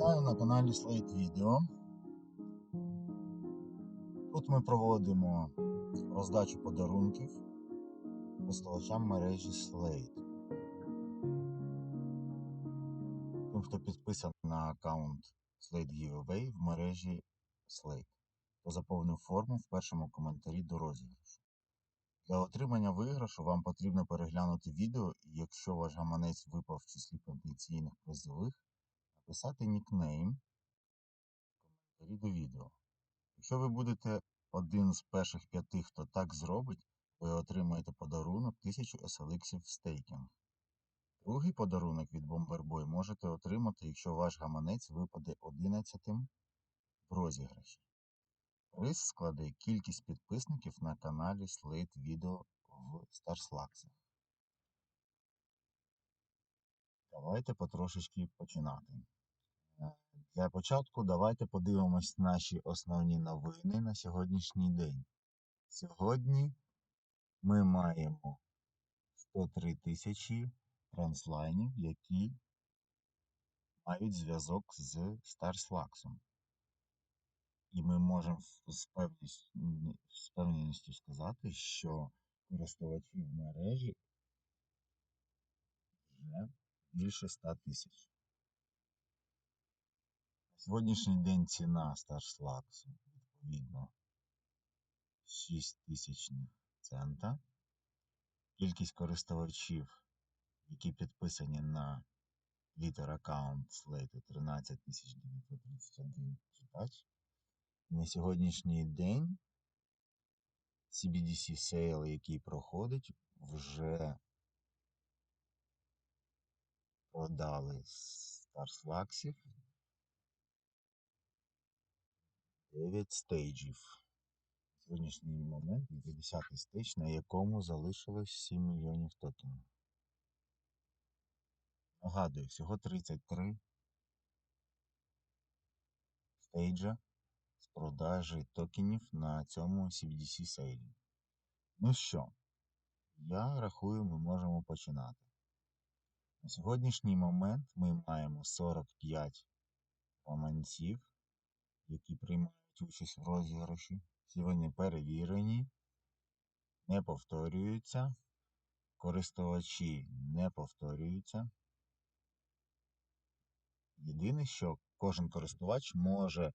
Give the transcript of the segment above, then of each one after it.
Вітаю на каналі Slate Video. Тут ми проводимо роздачу подарунків користувачам мережі Slate. Тим, хто підписаний на аккаунт Slate Giveaway в мережі Slate, то заповнив форму в першому коментарі до розіграшу. Для отримання виграшу вам потрібно переглянути відео, і якщо ваш гаманець випав в числі потенційних призових, написати нікнейм коментарі до відео. Якщо ви будете один з перших п'яти, хто так зробить, ви отримаєте подарунок 1000 SLX в стейкінг. Другий подарунок від Bomberboy можете отримати, якщо ваш гаманець випаде 11 в розіграші. Приз складе кількість підписників на каналі Slate Video в Старслаксах. Давайте потрошечки починати. Е, Для початку давайте подивимось наші основні новини на сьогоднішній день. Сьогодні ми маємо 103 тисячі транслайнів, які мають зв'язок з Старслаксом. І ми можемо з певністю сказати, що користувачів мережі вже більше 100 тисяч. Сьогоднішній день ціна Старслаксу відповідно 6 тисячних цента. Кількість користувачів, які підписані на Twitter аккаунт Slate 13 931 читач. На сьогоднішній день CBDC сейл, який проходить, вже продали Старслаксів 9 стейджів. На сьогоднішній момент 50 стейдж, на якому залишилось 7 мільйонів токенів. Нагадую, всього 33 стейджа з продажі токенів на цьому CBDC сейлі. Ну що, я рахую, ми можемо починати. На сьогоднішній момент ми маємо 45 гаманців, які приймають участь в розіграші. Всі вони перевірені, не повторюються, користувачі не повторюються. Єдине, що кожен користувач може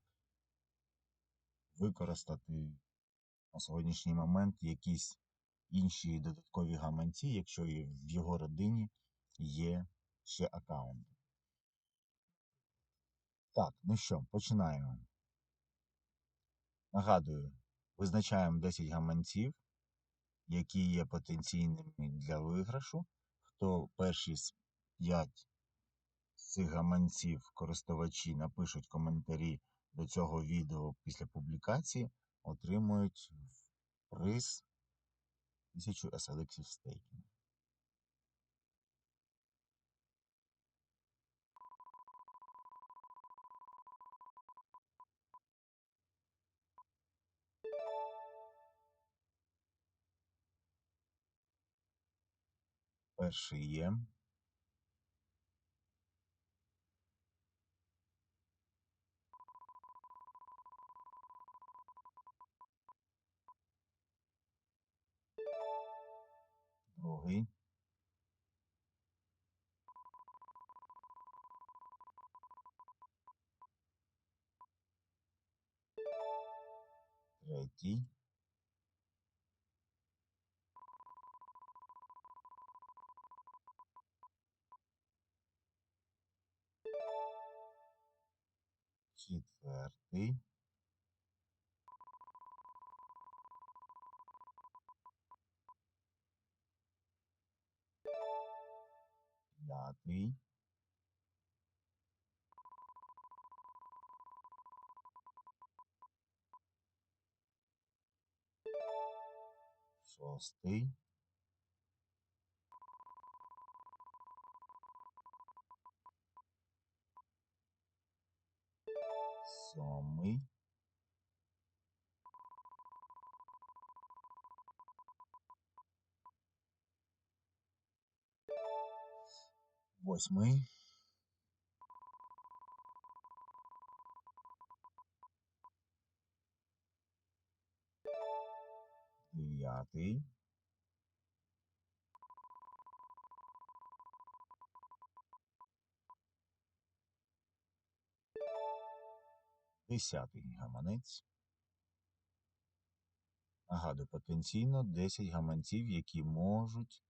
використати на сьогоднішній момент якісь інші додаткові гаманці, якщо в його родині є ще аккаунт. Так, ну що, починаємо. Нагадую, визначаємо 10 гаманців, які є потенційними для виграшу. Хто перші з 5 з цих гаманців користувачі напишуть коментарі до цього відео після публікації, отримують приз 1000 SLX стейкінг. Перший є. Другий. Третій. Czwarty. Piąty. Szósty. сьомий. Восьмий. Дев'ятий. Десятий гаманець. Нагадую, потенційно 10 гаманців, які можуть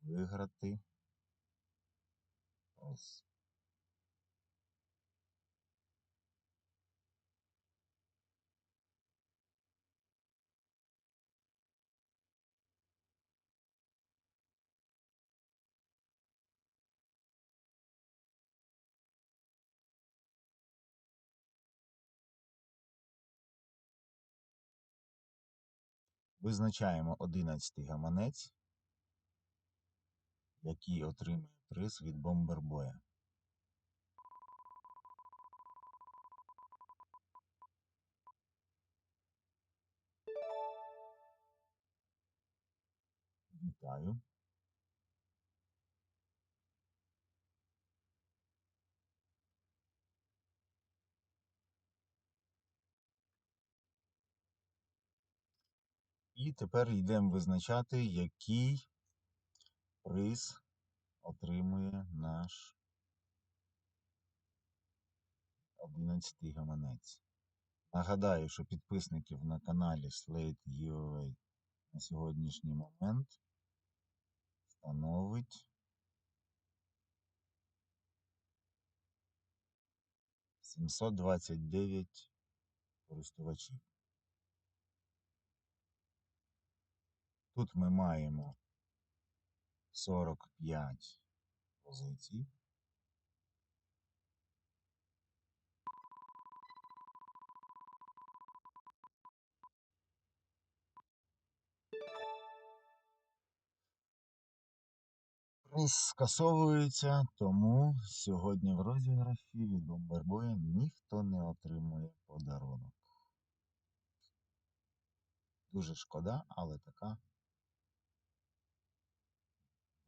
виграти приз. Визначаємо 11 гаманець, який отримує приз від бомбербоя. Вітаю. І тепер йдемо визначати, який приз отримує наш 11 гаманець. Нагадаю, що підписників на каналі Slate UA на сьогоднішній момент становить 729 користувачів. Тут ми маємо 45 позицій. Скасовується, тому сьогодні в розіграші від бомбербоя ніхто не отримує подарунок. Дуже шкода, але така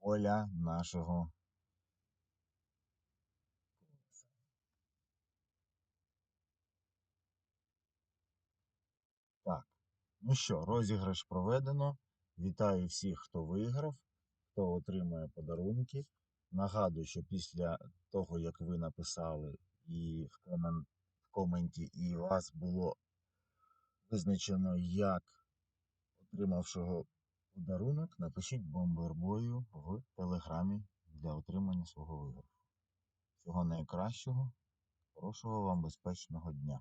воля нашого. Так, ну що, розіграш проведено. Вітаю всіх, хто виграв, хто отримує подарунки. Нагадую, що після того, як ви написали і в, комен... в коменті, і вас було визначено як отримавшого подарунок, напишіть бомбербою в телеграмі для отримання свого виграшу. Всього найкращого, хорошого вам безпечного дня.